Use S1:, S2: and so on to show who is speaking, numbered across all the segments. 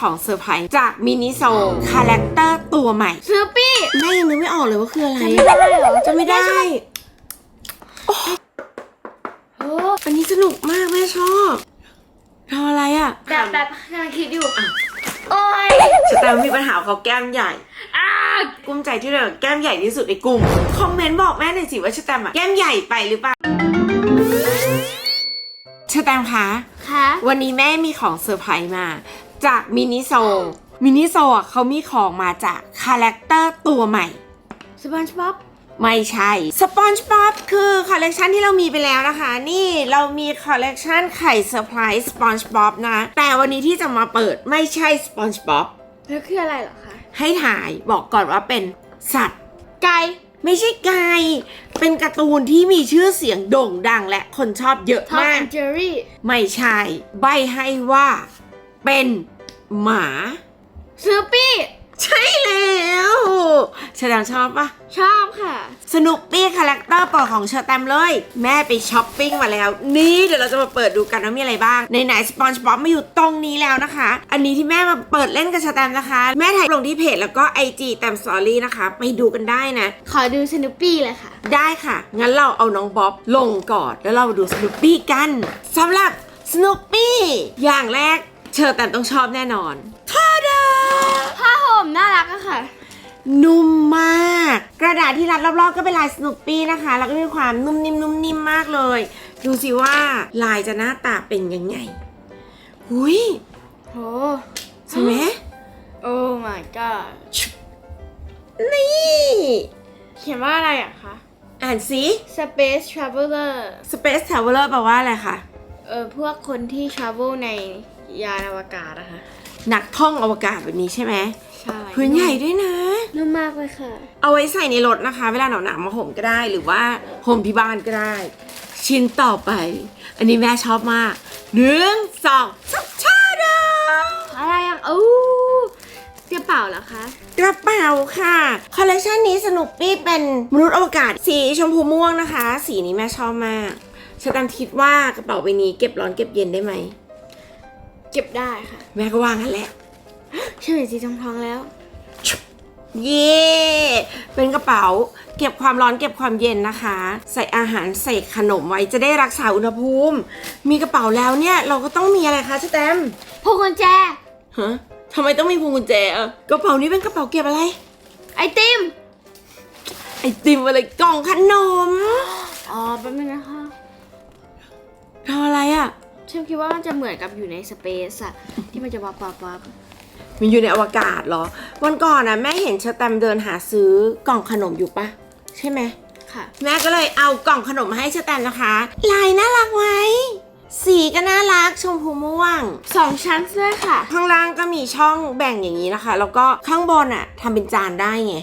S1: ของเซอร์ไพรส์จากมินิโซคาแรคเตอร์ตัวใหม่
S2: สนูปี้
S1: แม่ยังนึกไม่ออกเลยว่าคืออะไร
S2: จะไม่ได้เหรอ
S1: จะไม่ได้
S2: โอ้
S1: อันนี้สนุกมากแม่ชอบทำอะไรอะ
S2: แบบแบบกำลังคิดอยู่โอ้ย
S1: สแตมป์มีปัญหากับเขาแก้มใหญ่
S2: อ้า
S1: กุ้มใจที่เธอแก้มใหญ่ที่สุดในกลุ่ม คอมเมนต์บอกแม่หน่อยสิว่าสแตมป์อะแก้มใหญ่ไปหรือเปล่าสแตมป์คะ
S2: คะ
S1: วันนี้แม่มีของเซอร์ไพรส์มา จากมินิโซ มินิโซอะเขามีของมาจากคาแรคเตอร์ตัวใหม่
S2: สปอนจ์บ๊อบ
S1: ไม่ใช่สปอนจ์บ๊อบคือคอลเลกชันที่เรามีไปแล้วนะคะ นี่เรามีคอลเลกชันไข่เซอร์ไพรส์สปอนจ์บ๊อบนะ แต่วันนี้ที่จะมาเปิดไม่ใช่สปอนจ์บ๊อบ
S2: แล้วคืออะไรเหรอคะ
S1: ให้ถ่ายบอกก่อนว่าเป็นสัตว์
S2: ไก่
S1: ไม่ใช่ไก่เป็นการ์ตูนที่มีชื่อเสียงโด่งดังและคนชอบเยอะ
S2: ทอม
S1: มาก
S2: แอนเจอรี่
S1: ไม่ใช่ ใบให้ว่า เป็นหมา
S2: สนูปี้
S1: ใช่แล้วเชอร์แตมชอบปะ
S2: ชอบค่ะ
S1: สนุปปี้คาแรคเตอร์โปรดของเชอร์แตมเลย แม่ไปช้อปปิ้งมาแล้ว นี่เดี๋ยวเราจะมาเปิดดูกันว่ามีอะไรบ้างในไหนสปอนจ์บ๊อบมาอยู่ตรงนี้แล้วนะคะ อันนี้ที่แม่มาเปิดเล่นกับเชอร์แตมนะคะ แม่ถ่ายลงที่เพจแล้วก็ไอจีแตมสตอรี่นะคะ ไปดูกันได้นะ
S2: ขอดูสนูปี้เลยค่ะ
S1: ได้ค่ะ งั้นเราเอาน้องบ๊อบลงก่อนแล้วเรามาดูสนุปปี้กันสำหรับสนุปปี้อย่างแรก เชอร์แตมต้องชอบแน่นอนทาดา
S2: ผ้าห่มน่ารักอะค่ะ
S1: นุ่มมาก กระดาษที่รัดรอบๆก็เป็นลายสนุปปี้นะคะ แล้วก็มีความนุ่มนิ่มนุ่มนิ่มมากเลย ดูสิว่าลายจะหน้าตาเป็นยังไงหุย
S2: โห
S1: ใช่ไหม
S2: โอ้ my god
S1: นี่
S2: เขียนว่าอะไรอะคะ
S1: อ่านสิ
S2: Space Traveler
S1: Space Traveler แปลว่าอะไรคะ
S2: เออพวกคนที่ travel ใน ยานอวกาศอะค่ะ
S1: นักท่องอวกาศแบบนี้ใช่ไหม
S2: ใช่
S1: พื้นใหญ่ด้วยนะ
S2: นุ่มมากเลยค่ะ
S1: เอาไว้ใส่ในรถนะคะ เวลาหนาวๆมาห่มก็ได้หรือว่าห่มที่บ้านก็ได้ ชิ้นต่อไป อันนี้แม่ชอบมากหนึ่งสองชัชาดา
S2: อะไรอะอู้กระเป๋าเหรอคะ
S1: กระเป๋าค่ะ คอลเลคชันนี้สนุปปี้เป็นมนุษย์อวกาศ สีชมพูม่วงนะคะ สีนี้แม่ชอบมากชะตันคิดว่ากระเป๋าใบนี้เก็บร้อนเก็บเย็นได้ไหม
S2: เก็บได้ค่ะ
S1: แม่ก็ว่างั้นแหละ
S2: เชื่อสีทองทองๆแล้ว
S1: เย่เป็นกระเป๋า เก็บความร้อนเก็บความเย็นนะคะ ใส่อาหารใส่ขนมไว้จะได้รักษาอุณหภูมิ มีกระเป๋าแล้วเนี่ย เราก็ต้องมีอะไรคะชะแตม
S2: พวงกุญแจ
S1: ฮะทำไมต้องมีพวงกุญแจอะกระเป๋านี้เป็นกระเป๋าเก็บอะไร
S2: ไอติม
S1: ไอติมอะไรกล่องขนม
S2: อ๋อแป๊บนึงนะคะ
S1: ทำอะไรอะ
S2: ฉันคิดว่ามันจะเหมือนกับอยู่ในสเปซอะที่มันจะวับวับวับ
S1: มันอยู่ในอวกาศเหรอ วันก่อนนะแม่เห็นชะแตมเดินหาซื้อกล่องขนมอยู่ปะใช่ไหม
S2: ค่ะ
S1: แม่ก็เลยเอากล่องขนมมาให้ชะแตมนะคะ ลายน่ารักไหมสีก็น่ารักชมพูม่วง
S2: สองชั้นด้วยค่ะ
S1: ข้างล่างก็มีช่องแบ่งอย่างนี้นะคะ แล้วก็ข้างบนอะทำเป็นจานได้ไง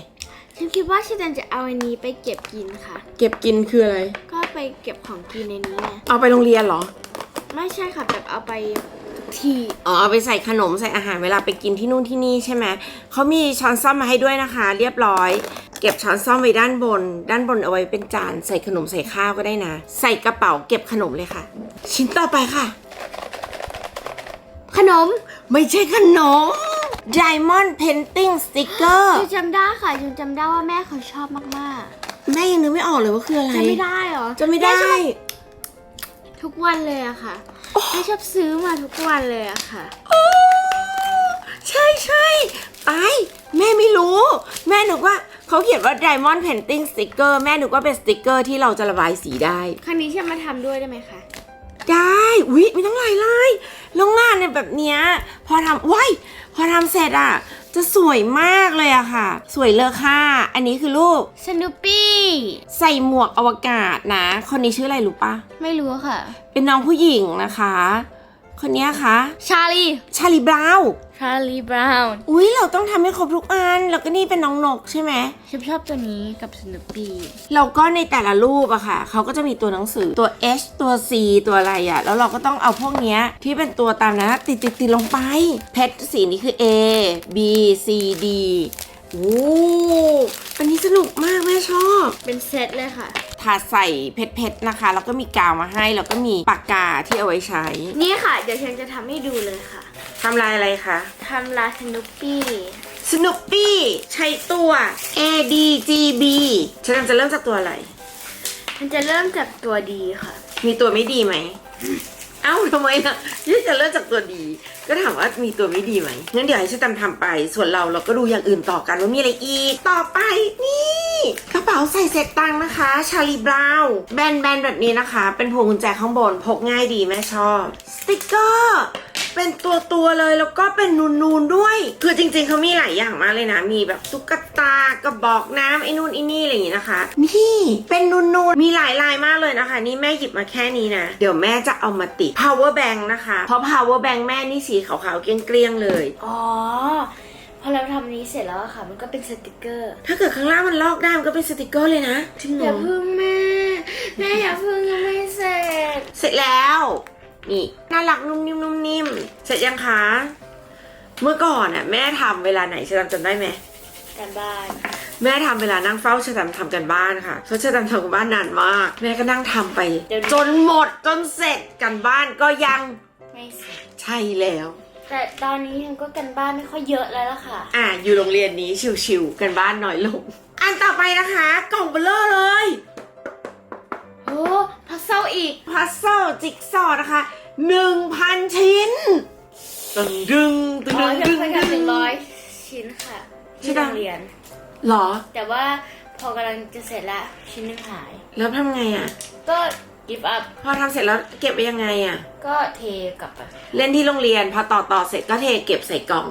S2: ฉันคิดว่าชิจันจะเอาอันนี้ไปเก็บกินค่ะ
S1: เก็บกินคืออะไร
S2: ก็ไปเก็บของกินในนี้ไง
S1: เอาไปโรงเรียนเหรอ
S2: ไม่ใช่ค่ะแบบเอาไปที่
S1: อ๋อเอาไปใส่ขนมใส่อาหารเวลาไปกินที่นู่นที่นี่ใช่ไหมเขามีช้อนซ่อมมาให้ด้วยนะคะ เรียบร้อย เก็บช้อนซ่อมไว้ด้านบน ด้านบนเอาไว้เป็นจานใส่ขนมใส่ข้าวก็ได้นะ ใส่กระเป๋าเก็บขนมเลยค่ะ ชิ้นต่อไปค่ะ
S2: ขนม
S1: ไม่ใช่ขนม Diamond Painting Sticker
S2: ฉันจำได้ค่ะฉันจำได้ว่าแม่เขาชอบมาก
S1: แม่ยังนึกไม่ออกเลยว่าคืออะไร
S2: ๆจะไม่ได้เหรอ
S1: จะไม่ได้
S2: แชอบ ทุกวันเลยอะค่ะแม่ชอบซื้อมาทุกวันเลยอะค่ะ
S1: โอ้ใช่ใช่ไปแม่ไม่รู้ แม่นึกว่าเขาเขียนว่า Diamond Painting Sticker แม่นึกว่าเป็นสติกเกอร์ที่เราจะระบายสีได้
S2: ครั้งนี้ฉันมาทำด้วยได้ไหมคะ
S1: ได้ อุ๊ยมีตั้งหลายลายแล้วงานเนี่ยแบบเนี้ยพอทำว้าย พอทำเสร็จอะจะสวยมากเลยอะค่ะ สวยเลอค่า อันนี้คือลูก
S2: สนุปปี้
S1: ใส่หมวกอวกาศนะ คนนี้ชื่ออะไรรู้ปะ
S2: ไม่รู้ค่ะ
S1: เป็นน้องผู้หญิงนะคะ คนเนี้ยคะ
S2: ชาลี
S1: ชาลีบราวน์
S2: ชาลีบราวน์
S1: อุ๊ยเราต้องทำให้ครบทุกอัน แล้วก็นี่เป็นน้องนกใช่ไหม
S2: ฉันชอบตัวนี้กับสนุปปี้
S1: แล้วก็ในแต่ละรูปอะค่ะ เขาก็จะมีตัวหนังสือตัว H ตัว C ตัวอะไรอะแล้วเราก็ต้องเอาพวกเนี้ยที่เป็นตัวตามนะติดติดติดลงไป เพชรสีนี้คือ A B C D โอ้อันนี้สนุกมากแม่ชอบ
S2: เป็นเซตเลยค่ะ
S1: ถาดใส่เพชรเพชรนะคะ แล้วก็มีกาวมาให้ แล้วก็มีปากกาที่เอาไว้ใช้
S2: นี่ค่ะ เดี๋ยวฉันจะทำให้ดูเลยค่ะำ
S1: ลายอะไรคะ
S2: ทำลายสนุปปี้
S1: สนุปปี้ใช้ตัว A D G B ฉันจะเริ่มจากตัวอะไร
S2: มันจะเริ่มจากตัวดีค่ะ
S1: มีตัวไม่ดีไหม เอ้าทำไมอะยี่จะเริ่มจากตัวดี ก็ถามว่ามีตัวไม่ดีไหมงั้นเดี๋ยวให้ฉันตำทำไป ส่วนเราเราก็ดูอย่างอื่นต่อกันว่ามีอะไรอีก ต่อไปนี่กระเป๋าใส่เศษตังค์นะคะชาลีบราวน์แบนๆแบบนี้นะคะ เป็นพวงกุญแจข้างบนพกง่ายดีแม่ชอบ สติกเกอร์ เป็นตัวตัวๆเลยแล้วก็เป็นนูนๆด้วย คือจริงๆเขามีหลายอย่างมากเลยนะ มีแบบตุ๊กตากระบอกน้ำไอ้นู่นไอ้นี่อะไรอย่างงี้นะคะ นี่เป็นนูนๆมีหลายลายมากเลยนะคะ นี่แม่หยิบมาแค่นี้นะ เดี๋ยวแม่จะเอามาติด power bank นะคะ เพราะ power bank แม่นี่สีขาวๆเกลี้ยงๆเลย
S2: อ๋อพอเราทำนี้เสร็จแล้วอะค่ะ มันก็เป็นสติกเกอร์
S1: ถ้าเกิดข้างล่างมันลอกได้มันก็เป็นสติกเกอร์เลยนะจริงเหร
S2: อย่า
S1: อ
S2: พึ่งแม่ แม่อย่าพึ่งยังไม่เสร็จ
S1: เสร็จแล้ว นี่น่ารักนุ่มนิ่มนุ่มนิ่มเสร็จยังคะ เมื่อก่อนอะแม่ทำเวลาไหนฉันจำได้ไหม
S2: กันบ้าน
S1: แม่ทำเวลานั่งเฝ้าเชอแตมทำกันบ้านค่ะเพราะเชอแตมทำกันบ้านนานมาก แม่ก็นั่งทำไป จนหมดจนเสร็จกันบ้านก็ยัง
S2: ไม่เสร็จ
S1: ใช่แล้ว
S2: แต่ตอนนี้ยังก็กันบ้านไม่ค่อยเยอะแล้วล่ะค่ะ
S1: อะอยู่โรงเรียนนี้ชิวๆกันบ้านน้อยลง อันต่อไปนะคะ กล่องเบลเลอร์เลย
S2: โอ้พัซเซิลอีก
S1: พัซเซิลจิ๊กซอว์นะคะ1,000ชิ้น ตึงดึงตึง
S2: อ๋อ
S1: ดึง
S2: จะ
S1: ดึง
S2: ไปกันห
S1: ดึ
S2: นึ่
S1: ง
S2: งร้อยชิ้นค่ะ
S1: ชิ้
S2: ที่
S1: น
S2: โร
S1: ละ
S2: งเรียน
S1: หรอ
S2: แต่ว่าพอกำลังจะเสร็จละชิ้นหนึงหาย
S1: แล้วทำไงอะ
S2: ก็กิฟต์อัพ
S1: พอทำเสร็จแล้วเก็บไว้ยังไงอะ
S2: ก็เทกลับไป
S1: เล่นที่โรงเรียน พอต่อต่อเสร็จก็เทเก็บใส่กล่อง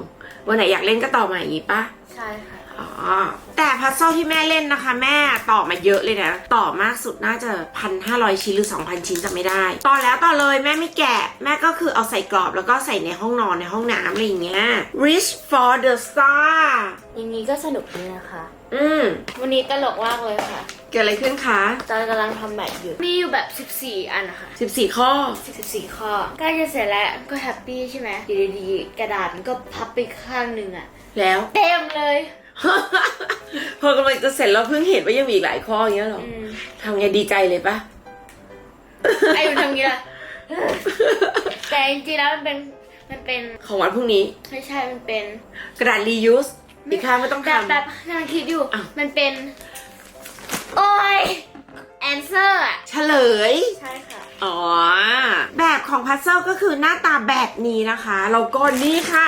S1: วันไหนอยากเล่นก็ต่อมาอย่างนี้ปะ
S2: ใช่ค่ะ
S1: อ๋อ แต่พัซเซิลที่แม่เล่นนะคะ แม่ต่อมาเยอะเลยนะ ต่อมากสุดน่าจะพันห้าร้อยชิ้นหรือสองพันชิ้นจะไม่ได้ ต่อแล้วต่อเลยแม่ไม่แกะ แม่ก็คือเอาใส่กรอบแล้วก็ใส่ในห้องนอนในห้องน้ำอะไรอย่างเงี้ย Reach for the star
S2: อย่างนี้ก็สนุกดีนะคะ
S1: อืม
S2: วันนี้ตลกมากเลยค่ะ
S1: เกิดอะไรขึ้นคะ
S2: ตอนกำลังทำแบบอยู่ มีอยู่แบบ 14 อันนะคะ
S1: 14 ข้อ
S2: 14 ข้อใกล้จะเสร็จแล้วก็แฮปปี้ใช่ไหมอยู่ดีๆกระดาษมันก็พับไปข้างหนึ่งอะ
S1: แล้ว
S2: เต็มเลย
S1: พอกำลังจะเสร็จแล้วเพิ่งเห็นว่ายังมีอีกหลายข้ออย่างเงี้ยเหรอ
S2: อืม
S1: ทำไงดีใจเลยปะ
S2: ไอ้มันทำงี้ละแต่จริงๆแล้วมันเป็นมันเป็น
S1: ของวันพรุ่งนี้
S2: ไม่ใช่มันเป็น
S1: กระดาษ reuse อีกข้างไม่ต้อง
S2: แบบ
S1: ทำ
S2: แบบกำลังคิดอยู่
S1: อ้าว
S2: มันเป็น โอ้ย answer อะ
S1: เฉลย
S2: ใช่ค่ะ
S1: อ๋อ แบบของพัซเซิลก็คือหน้าตาแบบนี้นะคะแล้วก็นี่ค่ะ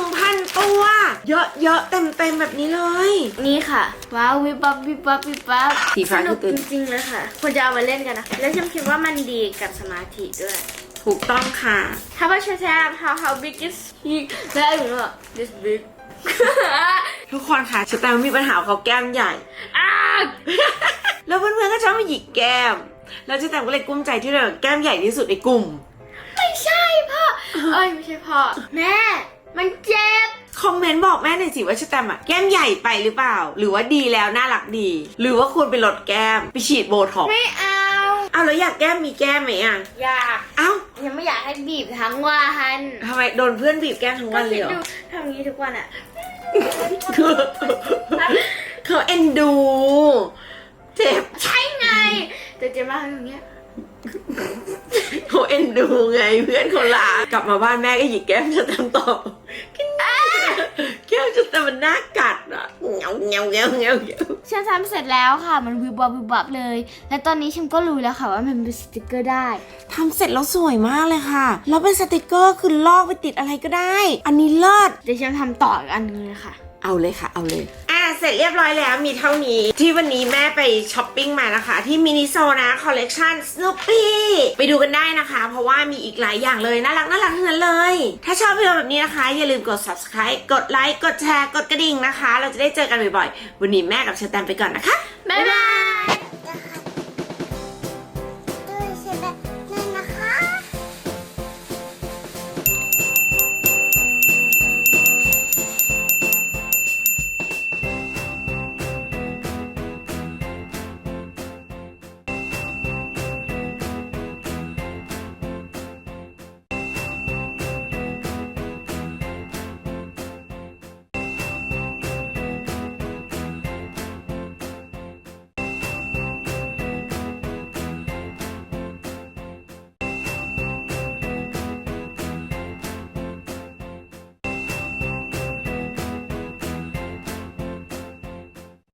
S1: 1,000 ตัว เยอะๆเต็มๆแบบนี้เลย
S2: นี่ค่ะ ว้าววิบวับวิบวับวิบวับ
S1: สีฟ้า
S2: สนุก
S1: คือตื่
S2: จ
S1: น
S2: ริงๆเลยค่ะควรจะเอามาเล่นกันนะ แล้วฉันคิดว่ามันดีกับสมาธิด้วย
S1: ถูกต้องค่ะ
S2: How about you tell how how big is he แล้วไอ้หนูก็ this big
S1: ทุกคนค่ะชะแตมมีปัญหากับเขาแก้มใหญ่
S2: อ้าว
S1: แล้วเพื่อนๆก็ชอบมาหยิกแก้ม แล้วชะแตมก็เลยกุ้มใจที่เราแก้มใหญ่ที่สุดในกลุ่ม
S2: ไม่ใช่พ่อ เอ้ยไม่ใช่พ่อ แม่ มันเจ็บ
S1: คอมเมนต์บอกแม่หน่อยสิว่าชะแตมอะแก้มใหญ่ไปหรือเปล่า หรือว่าดีแล้วน่ารักดี หรือว่าควรไปลดแก้มไปฉีดโบท็อกซ์
S2: ไม่เอา
S1: อ้าวแล้วอยากแก้มมีแก้มไหมอะ
S2: อยาก
S1: อ้าว
S2: ยังไม่อยากให้บีบทั้งวัน
S1: ทำไมโดนเพื่อนบีบแก้มทั้ง
S2: ก็
S1: วันเล
S2: คิ
S1: ย
S2: ด
S1: เหร
S2: ดู
S1: อ
S2: ทำอย่างนี้ทุกวันอะ
S1: เขาเอ็นดู เจ็บ
S2: ใช่ไง แต่เจ็บมากอย่างเงี้ย
S1: เขาเอ็นดูไงเพื่อนเขาลากลับมาบ้านแม่ก็หยิกแก้มจะทำต่อกินแก้มจะแต่มันน่ากัดอะเงาเงาเงาเงาเงา
S2: ฉันทำเสร็จแล้วค่ะ มันวิบวับวิบวับเลย และตอนนี้ฉันก็รู้แล้วค่ะว่ามันเป็นสติกเกอร์ได้
S1: ทำเสร็จแล้วสวยมากเลยค่ะ แล้วเป็นสติกเกอร์คือลอกไปติดอะไรก็ได้ อันนี้เลิศ
S2: เดี๋ยวฉันทำต่ออีกอันนึงเลยค่ะ
S1: เอาเลยค่ะ เอาเลยอะ เสร็จเรียบร้อยแล้วมีเท่านี้ ที่วันนี้แม่ไปช้อปปิ้งมานะคะ ที่มินิโซนะคอลเลกชันสโนปี้ไปดูกันได้นะคะ เพราะว่ามีอีกหลายอย่างเลย น่ารักน่ารักทั้งนั้นเลย ถ้าชอบวิดีโอแบบนี้นะคะ อย่าลืมกด subscribe กดไลค์กดแชร์กดกระดิ่งนะคะ เราจะได้เจอกันบ่อยๆ วันนี้แม่กับเชอร์แตมไปก่อนนะคะ
S2: บ๊ายบาย